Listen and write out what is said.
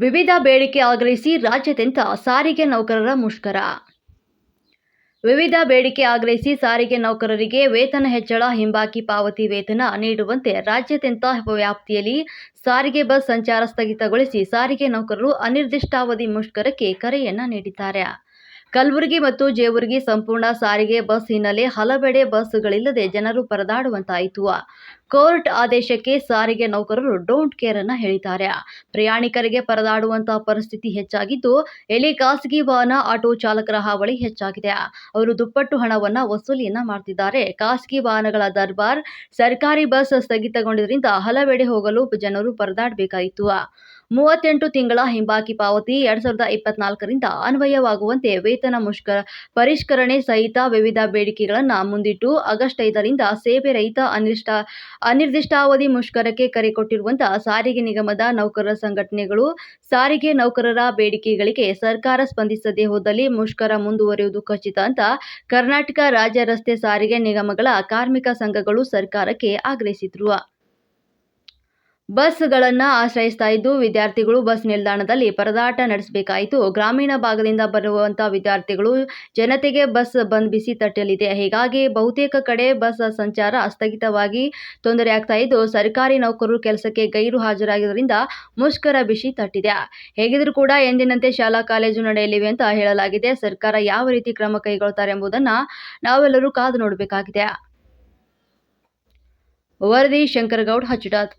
ವಿವಿಧ ಬೇಡಿಕೆ ಆಗ್ರಹಿಸಿ ರಾಜ್ಯಾದ್ಯಂತ ಸಾರಿಗೆ ನೌಕರರ ಮುಷ್ಕರ. ವಿವಿಧ ಬೇಡಿಕೆ ಆಗ್ರಹಿಸಿ ಸಾರಿಗೆ ನೌಕರರಿಗೆ ವೇತನ ಹೆಚ್ಚಳ, ಹಿಂಬಾಕಿ ಪಾವತಿ ವೇತನ ನೀಡುವಂತೆ ರಾಜ್ಯಾದ್ಯಂತ ವ್ಯಾಪ್ತಿಯಲ್ಲಿ ಸಾರಿಗೆ ಬಸ್ ಸಂಚಾರ ಸ್ಥಗಿತಗೊಳಿಸಿ ಸಾರಿಗೆ ನೌಕರರು ಅನಿರ್ದಿಷ್ಟಾವಧಿ ಮುಷ್ಕರಕ್ಕೆ ಕರೆಯನ್ನ ನೀಡಿದ್ದಾರೆ. ಕಲಬುರಗಿ ಮತ್ತು ಜೇವರ್ಗಿ ಸಂಪೂರ್ಣ ಸಾರಿಗೆ ಬಸ್ ಹಿನ್ನೆಲೆ ಹಲವೆಡೆ ಬಸ್ಗಳಿಲ್ಲದೆ ಜನರು ಪರದಾಡುವಂತಾಯಿತು. ಕೋರ್ಟ್ ಆದೇಶಕ್ಕೆ ಸಾರಿಗೆ ನೌಕರರು ಡೋಂಟ್ ಕೇರ್ ಅನ್ನ ಹೇಳಿದ್ದಾರೆ. ಪ್ರಯಾಣಿಕರಿಗೆ ಪರದಾಡುವಂತಹ ಪರಿಸ್ಥಿತಿ ಹೆಚ್ಚಾಗಿದ್ದು, ಎಲ್ಲಿ ಖಾಸಗಿ ವಾಹನ, ಆಟೋ ಚಾಲಕರ ಹಾವಳಿ ಹೆಚ್ಚಾಗಿದೆ. ಅವರು ದುಪ್ಪಟ್ಟು ಹಣವನ್ನ ವಸೂಲಿಯನ್ನ ಮಾಡ್ತಿದ್ದಾರೆ. ಖಾಸಗಿ ವಾಹನಗಳ ದರ್ಬಾರ್ ಸರ್ಕಾರಿ ಬಸ್ ಸ್ಥಗಿತಗೊಂಡಿದ್ದರಿಂದ ಹಲವೆಡೆ ಹೋಗಲು ಜನರು ಪರದಾಡಬೇಕಾಯಿತು. ಮೂವತ್ತೆಂಟು ತಿಂಗಳ ಹಿಂಬಾಕಿ ಪಾವತಿ ಎರಡ್ ಸಾವಿರದ ಇಪ್ಪತ್ನಾಲ್ಕರಿಂದ ಅನ್ವಯವಾಗುವಂತೆ ವೇತನ ಮುಷ್ಕರ ಪರಿಷ್ಕರಣೆ ಸಹಿತ ವಿವಿಧ ಬೇಡಿಕೆಗಳನ್ನು ಮುಂದಿಟ್ಟು ಆಗಸ್ಟ್ ಐದರಿಂದ ಸೇವೆ ರಹಿತ ಅನಿರ್ದಿಷ್ಟ ಅನಿರ್ದಿಷ್ಟಾವಧಿ ಮುಷ್ಕರಕ್ಕೆ ಕರೆ ಕೊಟ್ಟಿರುವಂತಹ ಸಾರಿಗೆ ನಿಗಮದ ನೌಕರರ ಸಂಘಟನೆಗಳು ಸಾರಿಗೆ ನೌಕರರ ಬೇಡಿಕೆಗಳಿಗೆ ಸರ್ಕಾರ ಸ್ಪಂದಿಸದೆ ಹೋದಲ್ಲಿ ಮುಷ್ಕರ ಮುಂದುವರಿಯುವುದು ಖಚಿತ ಅಂತ ಕರ್ನಾಟಕ ರಾಜ್ಯ ರಸ್ತೆ ಸಾರಿಗೆ ನಿಗಮಗಳ ಕಾರ್ಮಿಕ ಸಂಘಗಳು ಸರ್ಕಾರಕ್ಕೆ ಆಗ್ರಹಿಸಿದ್ರು. ಬಸ್ಗಳನ್ನ ಆಶ್ರಯಿಸ್ತಾ ಇದ್ದು ವಿದ್ಯಾರ್ಥಿಗಳು ಬಸ್ ನಿಲ್ದಾಣದಲ್ಲಿ ಪರದಾಟ ನಡೆಸಬೇಕಾಯಿತು. ಗ್ರಾಮೀಣ ಭಾಗದಿಂದ ಬರುವಂಥ ವಿದ್ಯಾರ್ಥಿಗಳು ಜನತೆಗೆ ಬಸ್ ಬಂದ್ ಬಿಸಿ ತಟ್ಟಲಿದೆ ಹೀಗಾಗಿ ಬಹುತೇಕ ಕಡೆ ಬಸ್ ಸಂಚಾರ ಸ್ಥಗಿತವಾಗಿ ತೊಂದರೆ ಆಗ್ತಾ ಇದ್ದು, ಸರ್ಕಾರಿ ನೌಕರರು ಕೆಲಸಕ್ಕೆ ಗೈರು ಹಾಜರಾಗಿದ್ದರಿಂದ ಮುಷ್ಕರ ಬಿಸಿ ತಟ್ಟಿದೆ. ಹೇಗಿದ್ರು ಕೂಡ ಎಂದಿನಂತೆ ಶಾಲಾ ಕಾಲೇಜು ನಡೆಯಲಿವೆ ಅಂತ ಹೇಳಲಾಗಿದೆ. ಸರ್ಕಾರ ಯಾವ ರೀತಿ ಕ್ರಮ ಕೈಗೊಳ್ತಾರೆ ಎಂಬುದನ್ನು ನಾವೆಲ್ಲರೂ ಕಾದು ನೋಡಬೇಕಾಗಿದೆ. ವರದಿ ಶಂಕರಗೌಡ ಹಚ್ಡಾದ್